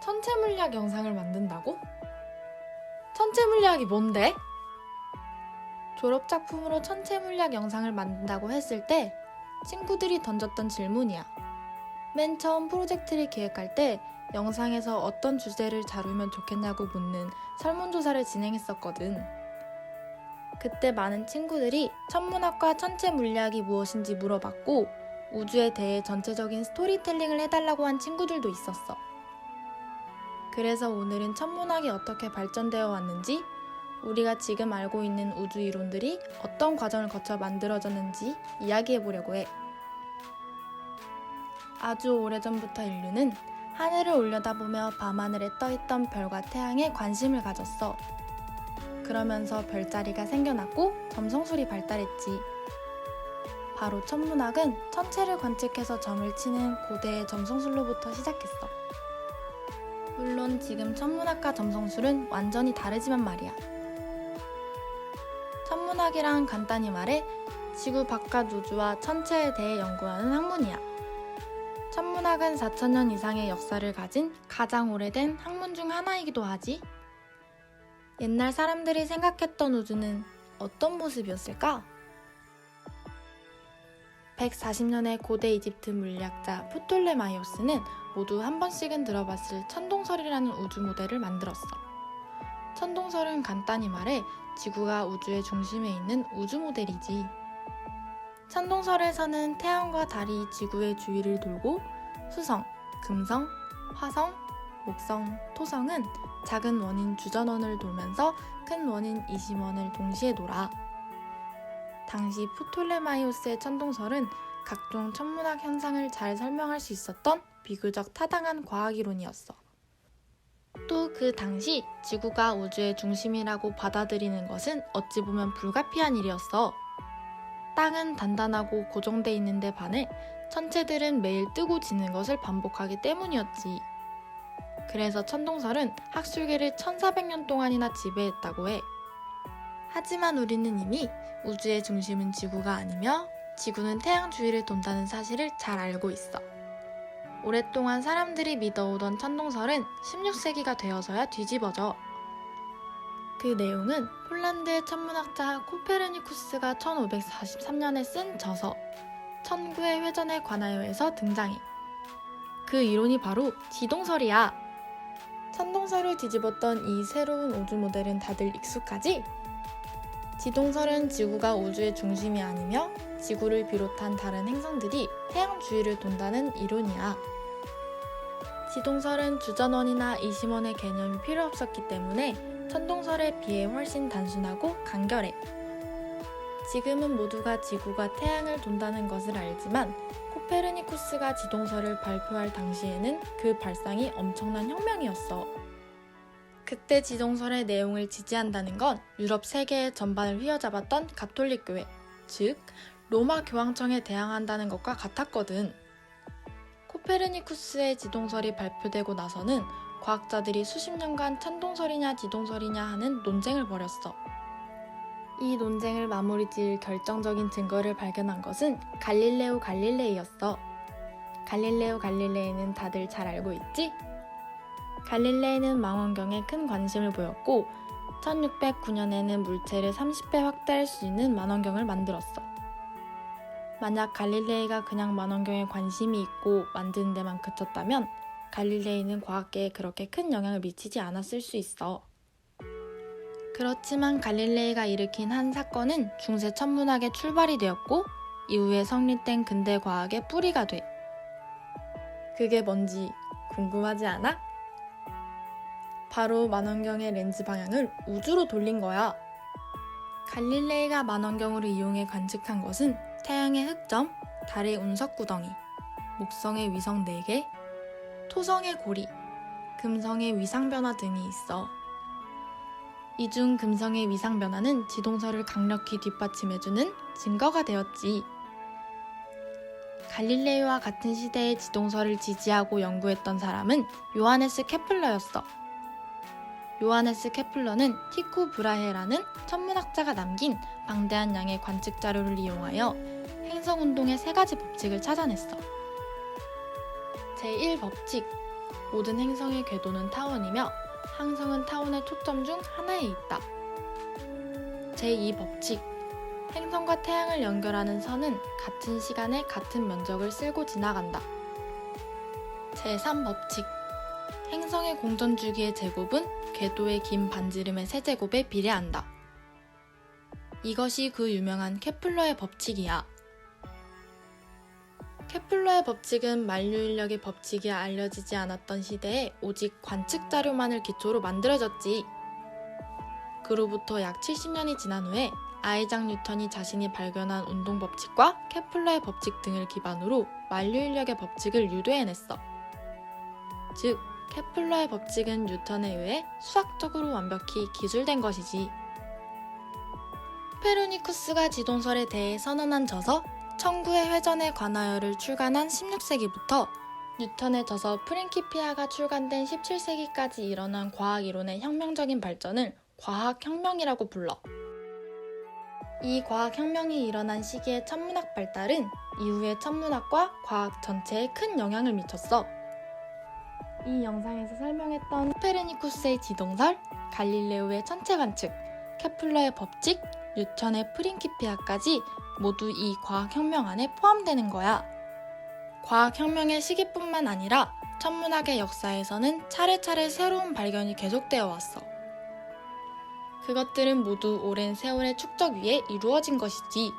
천체 물리학 영상을 만든다고? 천체 물리학이 뭔데? 졸업 작품으로 천체 물리학 영상을 만든다고 했을 때 친구들이 던졌던 질문이야. 맨 처음 프로젝트를 기획할 때 영상에서 어떤 주제를 다루면 좋겠냐고 묻는 설문조사를 진행했었거든. 그때 많은 친구들이 천문학과 천체 물리학이 무엇인지 물어봤고 우주에 대해 전체적인 스토리텔링을 해달라고 한 친구들도 있었어. 그래서 오늘은 천문학이 어떻게 발전되어 왔는지, 우리가 지금 알고 있는 우주 이론들이 어떤 과정을 거쳐 만들어졌는지 이야기해 보려고 해. 아주 오래전부터 인류는 하늘을 올려다보며 밤하늘에 떠있던 별과 태양에 관심을 가졌어. 그러면서 별자리가 생겨났고 점성술이 발달했지. 바로 천문학은 천체를 관측해서 점을 치는 고대의 점성술로부터 시작했어. 물론 지금 천문학과 점성술은 완전히 다르지만 말이야. 천문학이란 간단히 말해 지구 바깥 우주와 천체에 대해 연구하는 학문이야. 천문학은 4천년 이상의 역사를 가진 가장 오래된 학문 중 하나이기도 하지. 옛날 사람들이 생각했던 우주는 어떤 모습이었을까? 140년의 고대 이집트 물리학자 프톨레마이오스는 모두 한 번씩은 들어봤을 천동설이라는 우주 모델을 만들었어. 천동설은 간단히 말해 지구가 우주의 중심에 있는 우주 모델이지. 천동설에서는 태양과 달이 지구의 주위를 돌고 수성, 금성, 화성, 목성, 토성은 작은 원인 주전원을 돌면서 큰 원인 이심원을 동시에 돌아. 당시 프톨레마이오스의 천동설은 각종 천문학 현상을 잘 설명할 수 있었던 비교적 타당한 과학 이론이었어. 또 그 당시 지구가 우주의 중심이라고 받아들이는 것은 어찌 보면 불가피한 일이었어. 땅은 단단하고 고정돼 있는데 반해 천체들은 매일 뜨고 지는 것을 반복하기 때문이었지. 그래서 천동설은 학술계를 1400년 동안이나 지배했다고 해. 하지만 우리는 이미 우주의 중심은 지구가 아니며 지구는 태양 주위를 돈다는 사실을 잘 알고 있어. 오랫동안 사람들이 믿어오던 천동설은 16세기가 되어서야 뒤집어져. 그 내용은 폴란드의 천문학자 코페르니쿠스가 1543년에 쓴 저서 천구의 회전에 관하여에서 등장해. 그 이론이 바로 지동설이야. 천동설을 뒤집었던 이 새로운 우주 모델은 다들 익숙하지? 지동설은 지구가 우주의 중심이 아니며 지구를 비롯한 다른 행성들이 태양 주위를 돈다는 이론이야. 지동설은 주전원이나 이심원의 개념이 필요 없었기 때문에 천동설에 비해 훨씬 단순하고 간결해. 지금은 모두가 지구가 태양을 돈다는 것을 알지만 코페르니쿠스가 지동설을 발표할 당시에는 그 발상이 엄청난 혁명이었어. 그때 지동설의 내용을 지지한다는 건 유럽 세계 전반을 휘어잡았던 가톨릭 교회, 즉 로마 교황청에 대항한다는 것과 같았거든. 코페르니쿠스의 지동설이 발표되고 나서는 과학자들이 수십 년간 천동설이냐 지동설이냐 하는 논쟁을 벌였어. 이 논쟁을 마무리 지을 결정적인 증거를 발견한 것은 갈릴레오 갈릴레이였어. 갈릴레오 갈릴레이는 다들 잘 알고 있지? 갈릴레이는 망원경에 큰 관심을 보였고 1609년에는 물체를 30배 확대할 수 있는 망원경을 만들었어. 만약 갈릴레이가 그냥 망원경에 관심이 있고 만드는 데만 그쳤다면 갈릴레이는 과학계에 그렇게 큰 영향을 미치지 않았을 수 있어. 그렇지만 갈릴레이가 일으킨 한 사건은 중세 천문학의 출발이 되었고 이후에 성립된 근대 과학의 뿌리가 돼. 그게 뭔지 궁금하지 않아? 바로 만원경의 렌즈 방향을 우주로 돌린 거야. 갈릴레이가 만원경으로 이용해 관측한 것은 태양의 흑점, 달의 운석 구덩이, 목성의 위성 4개, 토성의 고리, 금성의 위상 변화 등이 있어. 이 중 금성의 위상 변화는 지동설을 강력히 뒷받침해주는 증거가 되었지. 갈릴레이와 같은 시대의 지동설을 지지하고 연구했던 사람은 요하네스 케플러였어. 요하네스 케플러는 티쿠 브라헤라는 천문학자가 남긴 방대한 양의 관측 자료를 이용하여 행성 운동의 세 가지 법칙을 찾아냈어. 제1법칙, 모든 행성의 궤도는 타원이며 항성은 타원의 초점 중 하나에 있다. 제2 법칙. 행성과 태양을 연결하는 선은 같은 시간에 같은 면적을 쓸고 지나간다. 제3 법칙. 행성의 공전 주기의 제곱은 궤도의 긴 반지름의 세제곱에 비례한다. 이것이 그 유명한 케플러의 법칙이야. 케플러의 법칙은 만류인력의 법칙이 알려지지 않았던 시대에 오직 관측 자료만을 기초로 만들어졌지. 그로부터 약 70년이 지난 후에 아이작 뉴턴이 자신이 발견한 운동 법칙과 케플러의 법칙 등을 기반으로 만류인력의 법칙을 유도해냈어. 즉, 케플러의 법칙은 뉴턴에 의해 수학적으로 완벽히 기술된 것이지. 페르니쿠스가 지동설에 대해 선언한 저서 천구의 회전에 관하여를 출간한 16세기부터 뉴턴의 저서 프린키피아가 출간된 17세기까지 일어난 과학 이론의 혁명적인 발전을 과학 혁명이라고 불러. 이 과학 혁명이 일어난 시기의 천문학 발달은 이후의 천문학과 과학 전체에 큰 영향을 미쳤어. 이 영상에서 설명했던 코페르니쿠스의 지동설, 갈릴레오의 천체 관측, 케플러의 법칙, 뉴턴의 프린키피아까지 모두 이 과학혁명 안에 포함되는 거야. 과학혁명의 시기뿐만 아니라 천문학의 역사에서는 차례차례 새로운 발견이 계속되어 왔어. 그것들은 모두 오랜 세월의 축적 위에 이루어진 것이지.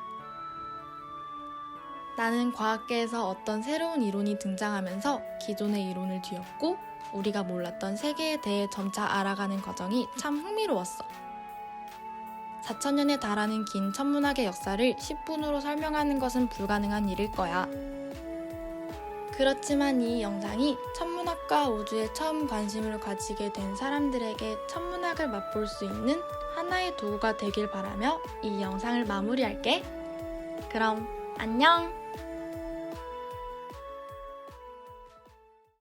나는 과학계에서 어떤 새로운 이론이 등장하면서 기존의 이론을 뒤엎고 우리가 몰랐던 세계에 대해 점차 알아가는 과정이 참 흥미로웠어. 4천년에 달하는 긴 천문학의 역사를 10분으로 설명하는 것은 불가능한 일일 거야. 그렇지만 이 영상이 천문학과 우주에 처음 관심을 가지게 된 사람들에게 천문학을 맛볼 수 있는 하나의 도구가 되길 바라며 이 영상을 마무리할게. 그럼 안녕!